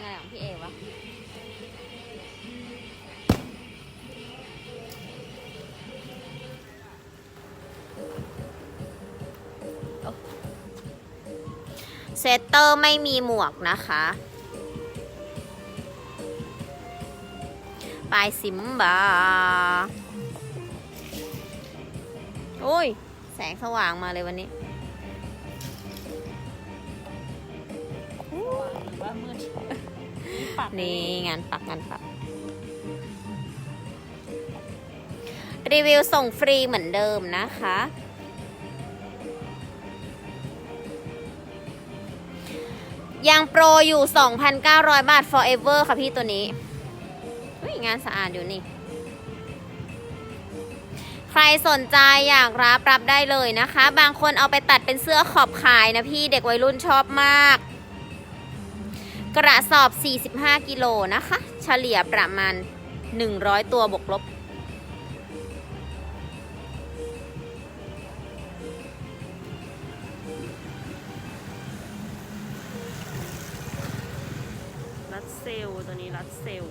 เปิดเพลงอะไรของพี่เอวะเซตเตอร์ไม่มีหมวกนะคะ ปลายซิมบาโอ้ย แสงสว่างมาเลยวันนี้หรือว่ามืดปัด นี่งานปักงานปัก รีวิวส่งฟรีเหมือนเดิมนะคะยังโปรอยู่ 2,900 บาท forever ค่ะพี่ตัวนี้เฮ้ยงานสะอาดอยู่นี่ ใครสนใจอยากรับรับได้เลยนะคะ บางคนเอาไปตัดเป็นเสื้อขอบขายนะพี่เด็กวัยรุ่นชอบมาก กระสอบ 45 กิโลนะคะ เฉลี่ยประมาณ 100 ตัวบวกลบ รัดเซลตัวนี้รัดเซล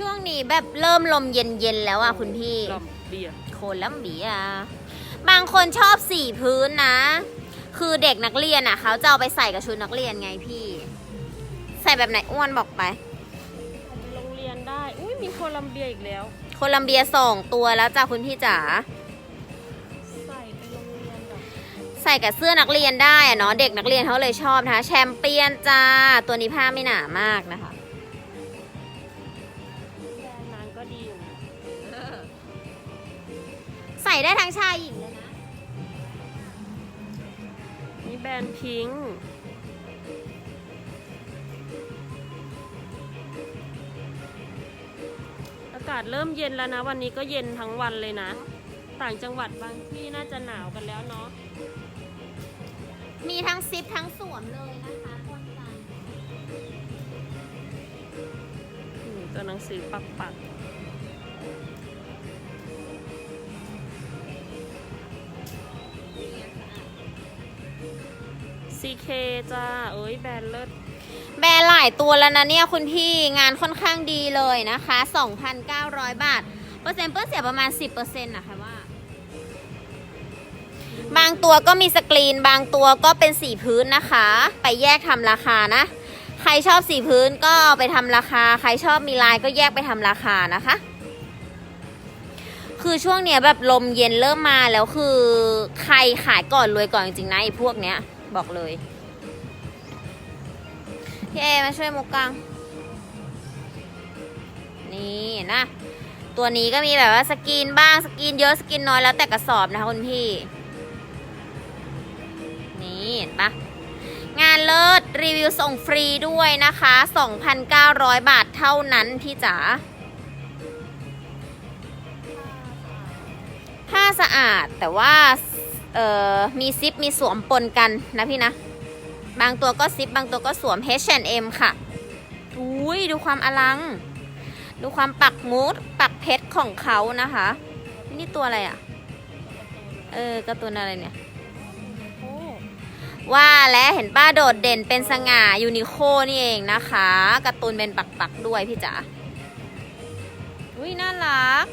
ช่วงนี้แบบเริ่มลมเย็นๆแล้วอะคุณพี่ ลอมเบียร์โคลัมเบีย บางคนชอบสีพื้นนะ คือเด็กนักเรียนอะ เขาจะเอาไปใส่กับชุดนักเรียนไงพี่ ใส่แบบไหนอ้วนบอกไป โรงเรียนได้ อุ้ยมีโคลัมเบียอีกแล้ว โคลัมเบียสองตัวแล้วจ้าคุณพี่จ๋า ใส่ไปโรงเรียนแบบใส่กับเสื้อนักเรียนได้อะเนาะเด็กนักเรียนเขาเลยชอบนะคะแชมเปี้ยนจ้า ตัวนี้ผ้าไม่หนามากนะคะ ส่ได้ทั้งชายหญิงเลยนะ นี่แบรนด์พิงค์อากาศเริ่มเย็นแล้วนะ วันนี้ก็เย็นทั้งวันเลยนะ ต่างจังหวัดบางที่น่าจะหนาวกันแล้วเนาะ มีทั้งซิปทั้งสวมเลยนะคะป้องกันอืมตัวหนังสือปักปัก ซีเคจ้า เอ้ยแบรนด์เลิศแบรนด์หลายตัวแล้วนะเนี่ยคุณพี่งานค่อนข้างดีเลยนะคะ 2,900 บาท เปอร์เซ็นต์เปื้อนเสียประมาณ 10%นะคะว่า บางตัวก็มีสกรีน บางตัวก็เป็นสีพื้นนะคะ ไปแยกทำราคานะ ใครชอบสีพื้นก็ไปทำราคา ใครชอบมีลายก็แยกไปทำราคานะคะคือช่วงเนี้ยแบบลมเย็นเริ่มมาแล้วคือใครขายก่อนรวยก่อนจริงๆนะไอ้พวกเนี้ย บอกเลยพี่เอมาช่วยมุกกัง นี่นะ ตัวนี้ก็มีแบบว่าสกรีนบ้างสกรีนเยอะสกรีนน้อยแล้วแต่กระสอบนะคะคุณพี่ นี่เห็นปะงานเลิศรีวิวส่งฟรีด้วยนะคะ 2,900 บาทเท่านั้นพี่จ๋าผ้าสะอาดแต่ว่า เอ่อมีซิปมีสวมปนกันนะพี่นะ บางตัวก็ซิปบางตัวก็สวม H&M ค่ะอุ้ยดูความอลัง ดูความปักมูดปักเพชรของเขานะคะ นี่ตัวอะไรอะ เออการ์ตูนอะไรเนี่ยโอ้ว่าและเห็นป้าโดดเด่นเป็นสง่ายูนิโคนี่เองนะคะการ์ตูนเป็นปักปักๆด้วยพี่จ๋าอุ้ยน่ารัก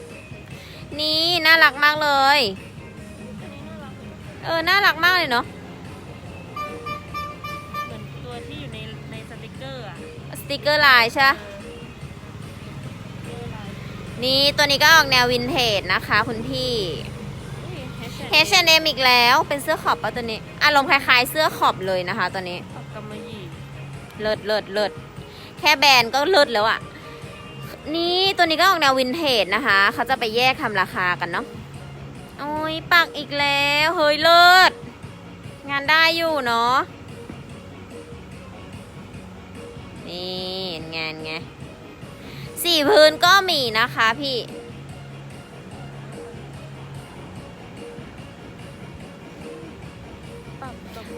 นี่น่ารักมากเลยอันนี้น่ารัก เออ น่ารักมากเลยเนาะ เหมือนตัวที่อยู่ในในสติกเกอร์อะสติกเกอร์ลายใช่ปะเออลายนี่ตัวนี้ก็ออกแนววินเทจนะคะ คุณพี่ อุ้ย H&M อีกแล้ว เป็นเสื้อขอบปะตัวนี้ อารมณ์คล้ายๆ เสื้อขอบเลยนะคะตัวนี้ปากกำมะหยี่เลิศเลิศเลิศแค่แบรนด์ก็เลิศแล้วอะนี่ตัวนี้ก็ออกแนววินเทจนะคะ เขาจะไปแยกทำราคากันเนาะ โอ้ยปักอีกแล้ว เฮ้ยเลิศ งานได้อยู่เนาะ นี่งานไง สี่พื้นก็มีนะคะพี่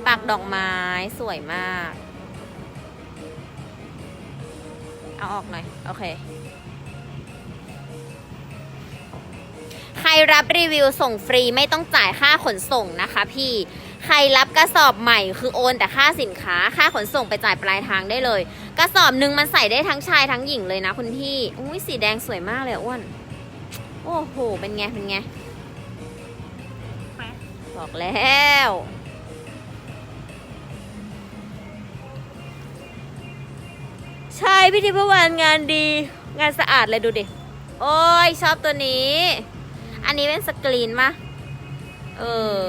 ปักดอกไม้สวยมาก เอาออกหน่อย โอเค รรับรีวิวส่งฟรีไม่ต้องจ่ายค่าขนส่งนะคะพี่ใครรับกระสอบใหม่คือโอนแต่ค่าสินค้าค่าขนส่งไปจ่ายปลายทางได้เลย กระสอบหนึ่งมันใส่ได้ทั้งชายทั้งหญิงเลยนะคุณพี่อุ้ยสีแดงสวยมากเลยอ้วนโอ้โหเป็นไงเป็นไงบอกแล้วใช่พี่ทิพวรรณงานดี งานสะอาดเลยดูดิ โอ้ยชอบตัวนี้ อันนี้เป็นสกรีนมะเออ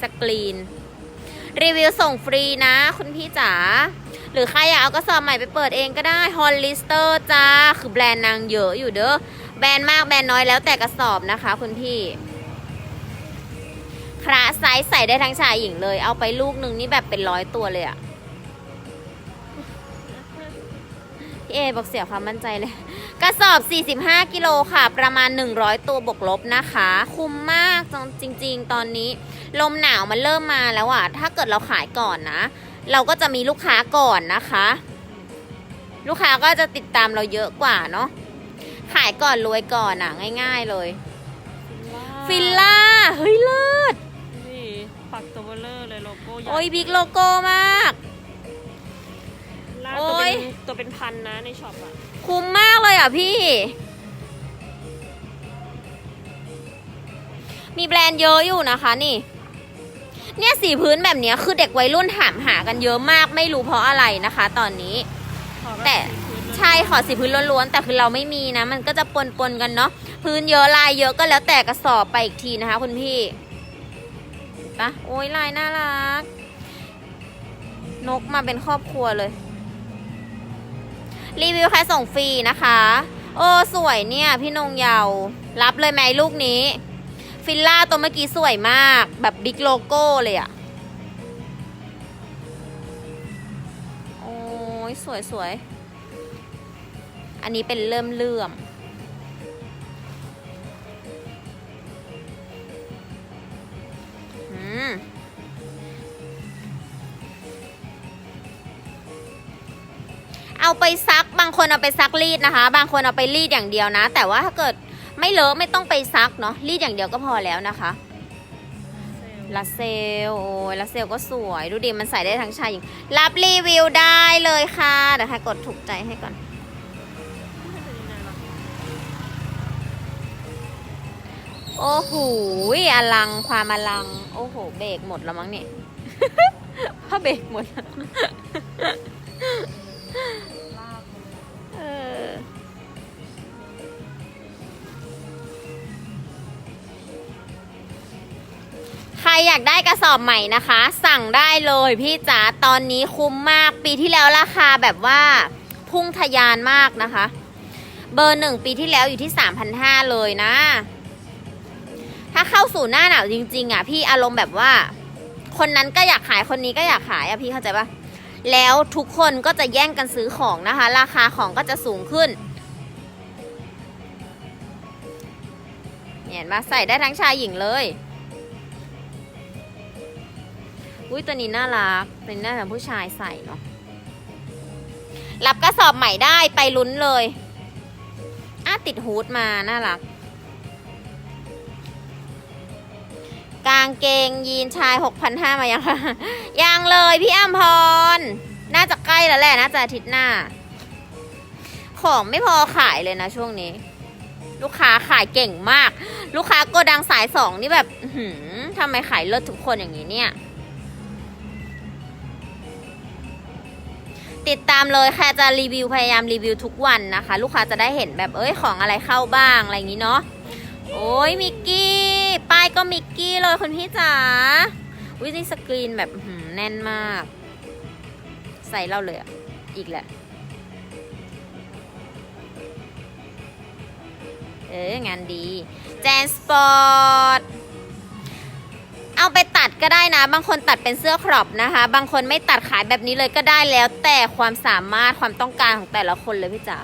สกรีน รีวิวส่งฟรีนะ คุณพี่จ๋า หรือใครอยากเอากระสอบใหม่ไปเปิดเองก็ได้ฮอลลิสเตอร์จ้า คือแบรนด์นางเยอะอยู่เด้อ แบรนด์มากแบรนด์น้อยแล้วแต่กระสอบนะคะ คุณพี่คราไซส์ใส่ได้ทั้งชายหญิงเลย เอาไปลูกหนึ่งนี่แบบเป็นร้อยตัวเลยอะพี่เอบอกเสียความมั่นใจเลย กระสอบ 45 กิโลค่ะ ประมาณ 100 ตัวบวกลบนะคะ คุ้มมากจริง ๆ ตอนนี้ ลมหนาวมันเริ่มมาแล้วอะถ้าเกิดเราขายก่อนนะ เราก็จะมีลูกค้าก่อนนะคะ ลูกค้าก็จะติดตามเราเยอะกว่าเนาะ ขายก่อนรวยก่อนอะง่าย ๆเลย ฟิลล่า เฮ้ยเลิศนี่ปักตัวเบลเลอร์เลยโลโก้ใหญ่โอ้ยบิ๊กโลโก้มากล่าโอ้ตัวเป็ยนตัวเป็นพันนะในช็อปอะคุ้มมากเลยอะพี่ มีแบรนด์เยอะอยู่นะคะนี่ เนี่ยสีพื้นแบบเนี้ยคือเด็กวัยรุ่นถามหากันเยอะมากไม่รู้เพราะอะไรนะคะ ตอนนี้ ขอบบแต่ สีพื้นเลยใช่ขอสีพื้นล้วนๆแต่คือเราไม่มีนะ มันก็จะปนๆกันเนาะพื้นเยอะลายเยอะก็แล้วแต่กระสอบไปอีกทีนะคะ คุณพี่ปะโอ้ยลายน่ารัก นกมาเป็นครอบครัวเลย รีวิวใครส่งฟรีนะคะ โอ้สวยเนี่ยพี่นงเยาวรับเลยไหมลูกนี้ ฟิลล่าตัวเมื่อกี้สวยมาก แบบบิ๊กโลโก้เลยอะโอ้ยสวยสวย อันนี้เป็นเริ่มเลื่อม เอาไปซักบางคนเอาไปซักรีดนะคะ บางคนเอาไปรีดอย่างเดียวนะ แต่ว่าถ้าเกิดไม่เลอะไม่ต้องไปซักเนาะรีดอย่างเดียวก็พอแล้วนะคะลาเซลโอ้ยลาเซลก็สวยดูดิมันใส่ได้ทั้งชายหญิงรับรีวิวได้เลยค่ะเดี๋ยวให้กดถูกใจให้ก่อน โอ้โหอลังความอลัง โอ้โห เบรกหมดแล้วมั้งเนี่ย พ่อเบรกหมดแล้ว อยากได้กระสอบใหม่นะคะ สั่งได้เลยพี่จ๋าตอนนี้คุ้มมากปีที่แล้วราคาแบบว่าพุ่งทะยานมากนะคะ เบอร์หนึ่งปีที่แล้วอยู่ที่3,500เลยนะ ถ้าเข้าสู่หน้าหนาวจริง ๆ อะ พี่อารมณ์แบบว่า คนนั้นก็อยากขายคนนี้ก็อยากขายอะพี่เข้าใจปะแล้วทุกคนก็จะแย่งกันซื้อของนะคะ ราคาของก็จะสูงขึ้นเนี่ยเห็นปะใส่ได้ทั้งชายหญิงเลย อุ้ยตัวนี้น่ารักตัวนี้น่าจะผู้ชายใส่เนาะรับกระสอบใหม่ได้ไปลุ้นเลยอ้าติดฮูดมาน่ารัก กางเกงยีนชาย 6,500 มายังคะยังเลยพี่อัมพร น่าจะใกล้แล้วแหละน่าจะอาทิตย์หน้า ของไม่พอขายเลยนะช่วงนี้ ลูกค้าขายเก่งมาก ลูกค้าโกดังสายสองนี่แบบทำไมขายเลิศทุกคนอย่างนี้เนี่ย ติดตามเลยค่ะจะรีวิวพยายามรีวิวทุกวันนะคะ ลูกค้าจะได้เห็นแบบเอ้ยของอะไรเข้าบ้างอะไรอย่างนี้เนาะโอ้ยมิกกี้ป้ายก็มิกกี้เลยคุณพี่จ๋าวินี่สกรีนแบบแน่นมาก ใส่เราเลยอะอีกแหละเอองานดีแจนสปอร์ต ก็ได้นะ บางคนตัดเป็นเสื้อครอปนะคะ บางคนไม่ตัดขายแบบนี้เลยก็ได้แล้ว แต่ความสามารถความต้องการของแต่ละคนเลยพี่จ๋า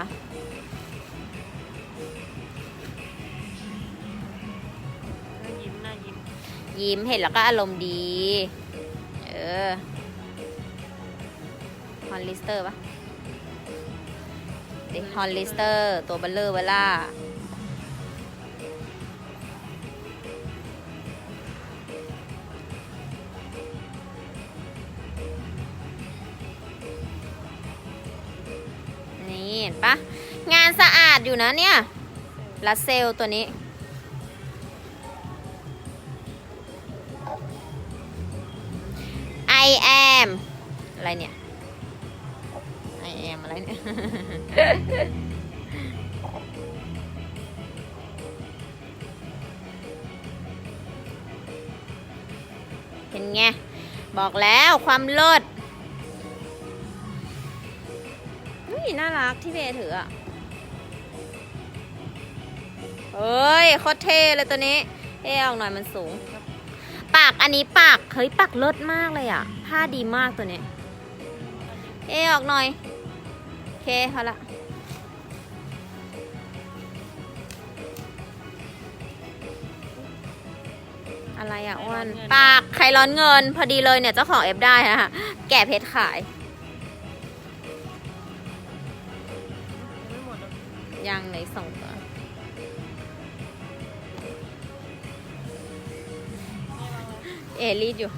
น่ายิ้มน่ายิ้มยิ้มเห็นแล้วก็อารมณ์ดี เออฮอนลิสเตอร์ปะเด็กฮอนลิสเตอร์ ตัวเบลเลอร์เวล่า เห็นปะงานสะอาดอยู่นะเนี่ยลัสเซลตัวนี้ I am อะไรเนี่ย I am อะไรเนี่ยเห็นไง บอกแล้วความเลิศ น่ารักที่เบย์ถืออะเฮ้ยโคตรเท่เลยตัวนี้เท่ออกหน่อยมันสูง ปากอันนี้ปากเฮ้ยปากเลิศมากเลยอะผ้าดีมากตัวนี้เท่ออกหน่อยโอเคพอละอะไรอะอ้วนปากใครร้อนเงิน พอดีเลยเนี่ยเจ้าของเอฟได้นะคะแกะเพชรขาย ยังในส่งตัวเอรีดอยู่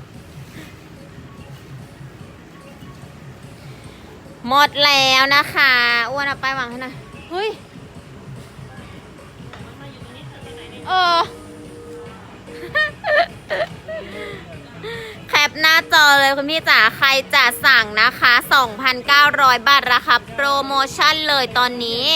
หมดแล้วนะคะอ้วนเอาไปวางให้หน่อยเฮ้ยมาอยู่ตรงนี้เออแคปหน้าจอเลยคุณพี่จ๋าใครจะสั่งนะคะ 2,900 บาทราคาโปรโมชั่นเลยตอนนี้